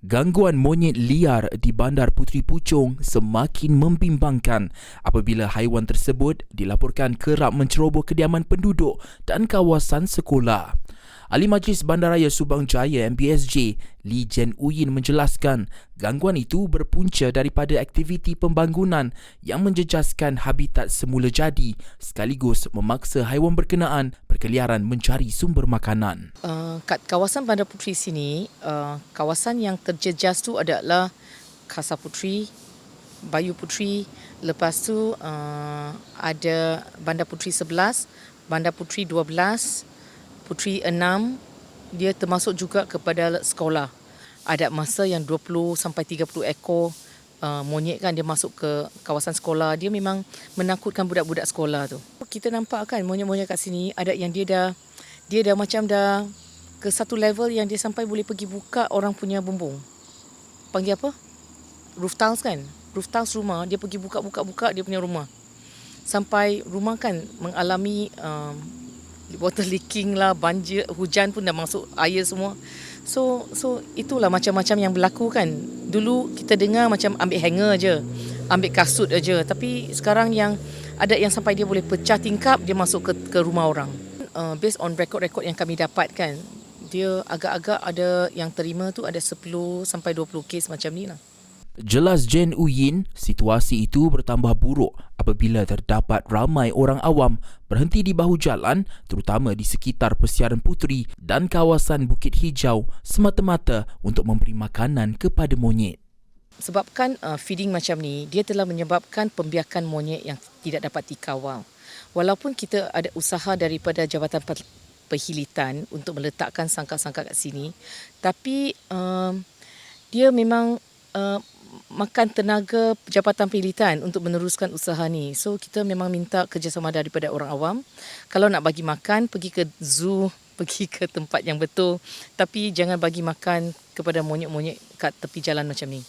Gangguan monyet liar di Bandar Puteri Puchong semakin membimbangkan apabila haiwan tersebut dilaporkan kerap menceroboh kediaman penduduk dan kawasan sekolah. Ahli Majlis Bandaraya Subang Jaya MBSJ, Lee Jen Uyin menjelaskan gangguan itu berpunca daripada aktiviti pembangunan yang menjejaskan habitat semula jadi sekaligus memaksa haiwan berkenaan berkeliaran mencari sumber makanan. Uh, kat kawasan Bandar Puteri sini, uh, kawasan yang terjejas tu adalah Kasa Puteri, Bayu Puteri, lepas tu uh, ada Bandar Puteri 11, Bandar Puteri 12, Puteri 6, dia termasuk juga kepada sekolah. Ada masa yang 20 sampai 30 ekor uh, monyet kan dia masuk ke kawasan sekolah. Dia memang menakutkan budak-budak sekolah tu. Kita nampak kan monyet-monyet kat sini ada yang dia dah dia dah macam dah ke satu level yang dia sampai boleh pergi buka orang punya bumbung. Panggil apa? Roof tiles kan? Roof tiles rumah, dia pergi buka-buka-buka dia punya rumah. Sampai rumah kan mengalami um, water leaking lah, banjir, hujan pun dah masuk air semua. So so itulah macam-macam yang berlaku kan. Dulu kita dengar macam ambil hanger je, ambil kasut aja, tapi sekarang yang ada yang sampai dia boleh pecah tingkap dia masuk ke ke rumah orang. Uh, based on record-record yang kami dapat kan, dia agak-agak ada yang terima tu ada 10 sampai 20 kes macam ni lah. Jelas Jen Uyin, situasi itu bertambah buruk apabila terdapat ramai orang awam berhenti di bahu jalan terutama di sekitar Persiaran Puteri dan kawasan Bukit Hijau semata-mata untuk memberi makanan kepada monyet. Sebabkan uh, feeding macam ni, dia telah menyebabkan pembiakan monyet yang tidak dapat dikawal. Walaupun kita ada usaha daripada Jabatan Perhilitan untuk meletakkan sangka-sangka kat sini, tapi um, dia memang uh, makan tenaga Jabatan Perhilitan untuk meneruskan usaha ni. So kita memang minta kerjasama daripada orang awam. Kalau nak bagi makan, pergi ke zoo, pergi ke tempat yang betul. Tapi jangan bagi makan kepada monyet-monyet kat tepi jalan macam ni.